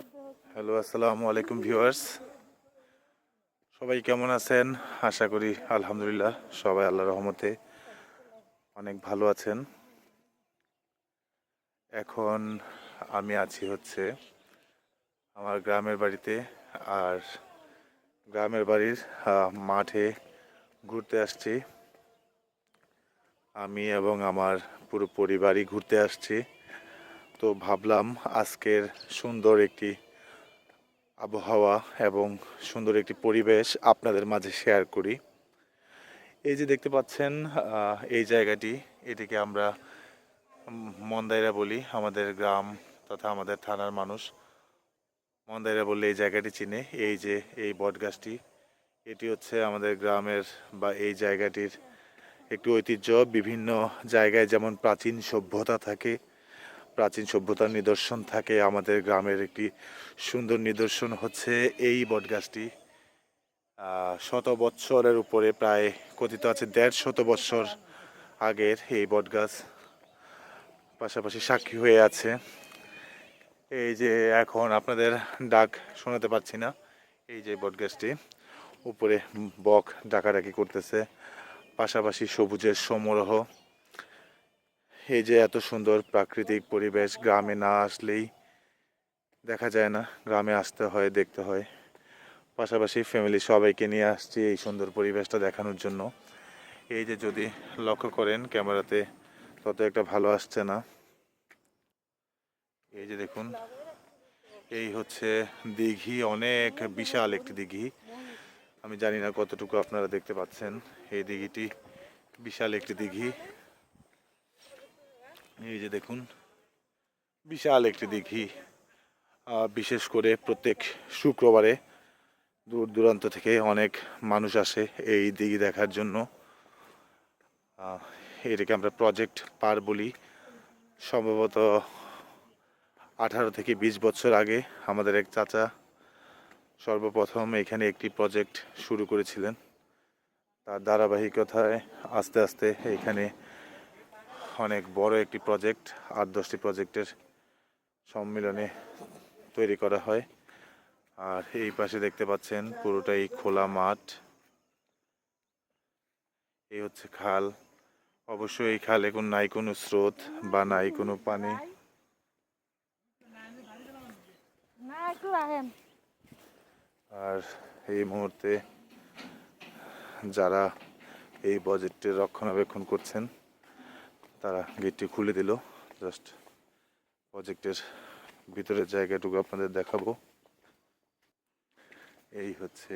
Hello, আসসালামু আলাইকুম viewers. সবাই কেমন আছেন? আশা করি আলহামদুলিল্লাহ সবাই আল্লাহ রহমতে অনেক ভালো আছেন। এখন আমি আছি হচ্ছে আমার গ্রামের বাড়িতে আর গ্রামের বাড়ির মাঠে ঘুরতে আসছি। আমি এবং আমার পুরো পরিবারই ঘুরতে আসছি। তো ভাবলাম আজকের সুন্দর একটি আবহাওয়া এবং সুন্দর একটি পরিবেশ আপনাদের মাঝে শেয়ার করি। এই যে দেখতে পাচ্ছেন এই জায়গাটি, এটিকে আমরা মন্দাইরা বলি, আমাদের গ্রাম তথা আমাদের থানার মানুষ। মন্দাইরা বললে এই জায়গাটি চিনে। এই যে এই বটগাছটি, এটি হচ্ছে আমাদের গ্রামের বা এই জায়গাটির একটি ঐতিহ্য। বিভিন্ন জায়গায় যেমন প্রাচীন সভ্যতা থাকে প্রাচীন সভ্যতার নিদর্শন থাকে। আমাদের গ্রামের একটি সুন্দর নিদর্শন হচ্ছে এই বটগাছটি। শত বৎসরের উপরে প্রায় কথিত আছে, দেড় শত বৎসর আগের এই বটগাছ পাশাপাশি সাক্ষী হয়ে আছে। এই যে এখন আপনাদের ডাক শোনাতে পাচ্ছি না, এই যে বটগাছটি উপরে বক ডাকাডাকি করতেছে। পাশাপাশি সবুজের সমারোহ এই যে এত সুন্দর প্রাকৃতিক পরিবেশ, গ্রামে না আসলেই দেখা যায় না, গ্রামে আসতে হয়, দেখতে হয়। পাশাপাশি ফ্যামিলি সবাইকে নিয়ে আসছি এই সুন্দর পরিবেশটা দেখানোর জন্য। এই যে যদি লক্ষ্য করেন ক্যামেরাতে তত একটা ভালো আসছে না। এই যে দেখুন, এই হচ্ছে দিঘি, অনেক বিশাল একটি দিঘি। আমি জানি না কতটুকু আপনারা দেখতে পাচ্ছেন। এই দিঘিটি বিশাল একটি দিঘি। এই যে দেখুন, বিশাল একটি দিঘি বিশেষ করে প্রত্যেক শুক্রবারে দূর দূরান্ত থেকে অনেক মানুষ আসে এই দিঘি দেখার জন্য। এটাকে আমরা প্রজেক্ট পার বলি। সম্ভবত আঠারো থেকে বিশ বছর আগে আমাদের এক চাচা সর্বপ্রথম এখানে একটি প্রজেক্ট শুরু করেছিলেন। তার ধারাবাহিকতায় আস্তে আস্তে এখানে অনেক বড় একটি প্রজেক্ট আট দশটি প্রজেক্টের সম্মিলনে তৈরি করা হয়। আর এই পাশে দেখতে পাচ্ছেন পুরোটাই খোলা মাঠ। এই হচ্ছে খাল। অবশ্যই এই খালে কোন নাই কোনো স্রোত বা নাই কোনো পানি। আর এই মুহূর্তে যারা এই প্রজেক্টের রক্ষণাবেক্ষণ করছেন তারা গেটটি খুলে দিল। জাস্ট প্রজেক্টের ভিতরের জায়গাটুকু আপনাদের দেখাবো। এই হচ্ছে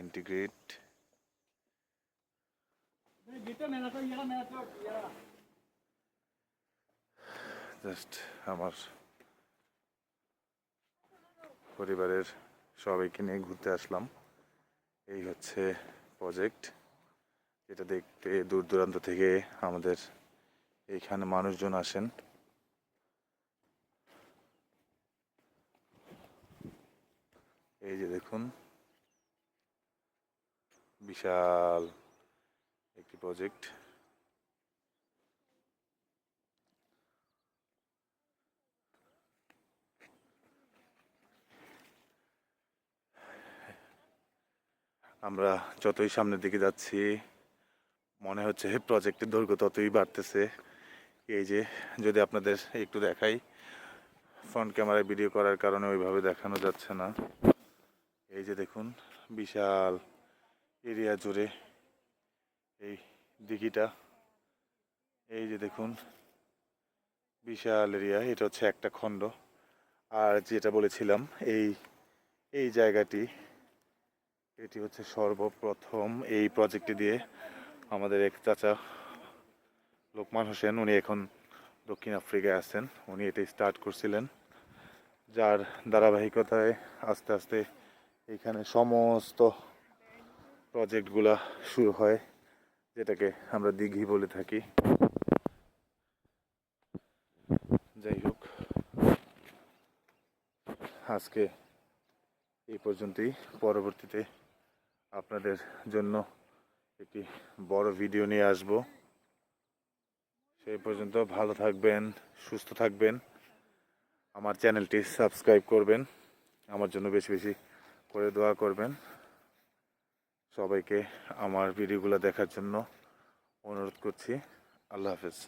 এন্টিগ্রেট জাস্ট আমার পরিবারের সবাইকে নিয়ে ঘুরতে আসলাম। এই হচ্ছে প্রজেক্ট যেটা দেখতে দূর দূরান্ত থেকে আমাদের এইখানে মানুষজন আসেন। এই যে দেখুন, বিশাল একটি প্রজেক্ট আমরা যতই সামনের দিকে যাচ্ছি, মনে হচ্ছে প্রজেক্টের দৈর্ঘ্য ততই বাড়তেছে। এই যে, যদি আপনাদের একটু দেখাই ফ্রন্ট ক্যামেরায় ভিডিও করার কারণে ওইভাবে দেখানো যাচ্ছে না। এই যে দেখুন, বিশাল এরিয়া জুড়ে এই দিঘিটা। এই যে দেখুন, বিশাল এরিয়া এটা হচ্ছে একটা খণ্ড। আর যেটা বলেছিলাম, এই এই জায়গাটি, এটি হচ্ছে সর্বপ্রথম এই প্রজেক্টটি দিয়ে আমাদের এক চাচা লোকমান হোসেন, উনি এখন দক্ষিণ আফ্রিকায় আছেন। উনি এটি স্টার্ট করছিলেন। যার ধারাবাহিকতায় আস্তে আস্তে এখানে সমস্ত প্রজেক্টগুলা শুরু হয়, যেটাকে আমরা দিঘি বলে থাকি। যাই হোক, আজকে এই পর্যন্তই। পরবর্তীতে আপনাদের জন্য একটি বড় ভিডিও নিয়ে আসব। সেই পর্যন্ত ভালো থাকবেন, সুস্থ থাকবেন। আমার চ্যানেলটি সাবস্ক্রাইব করবেন, আমার জন্য বেশি বেশি করে দোয়া করবেন। সবাইকে আমার ভিডিওগুলো দেখার জন্য অনুরোধ করছি। আল্লাহ হাফেজ।